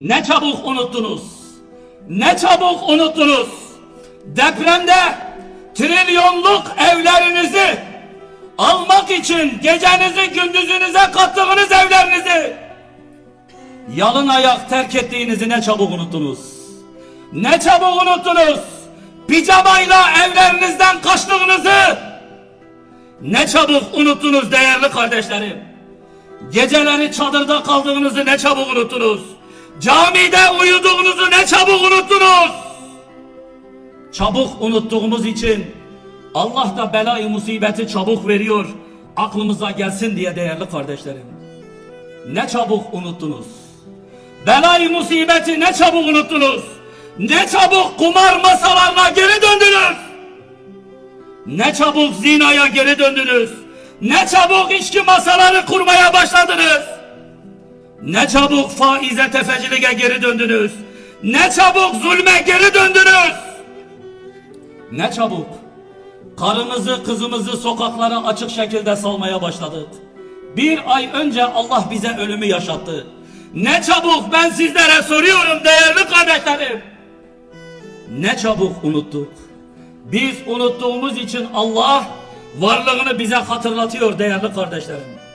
Ne çabuk unuttunuz. Ne çabuk unuttunuz. Depremde trilyonluk evlerinizi almak için gecenizi gündüzünüze kattığınız evlerinizi yalın ayak terk ettiğinizi ne çabuk unuttunuz. Ne çabuk unuttunuz. Pijamayla evlerinizden kaçtığınızı ne çabuk unuttunuz değerli kardeşlerim. Geceleri çadırda kaldığınızı ne çabuk unuttunuz. Camide uyuduğunuzu ne çabuk unuttunuz. Çabuk unuttuğumuz için Allah da belayı musibeti çabuk veriyor. Aklımıza gelsin diye değerli kardeşlerim. Ne çabuk unuttunuz. Belayı musibeti ne çabuk unuttunuz. Ne çabuk kumar masalarına geri döndünüz. Ne çabuk zinaya geri döndünüz. Ne çabuk içki masaları kurmaya başladınız. Ne çabuk faize tefeciliğe geri döndünüz. Ne çabuk zulme geri döndünüz. Ne çabuk. Karımızı kızımızı sokaklara açık şekilde salmaya başladık. Bir ay önce Allah bize ölümü yaşattı. Ne çabuk ben sizlere soruyorum değerli kardeşlerim. Ne çabuk unuttuk. Biz unuttuğumuz için Allah varlığını bize hatırlatıyor değerli kardeşlerim.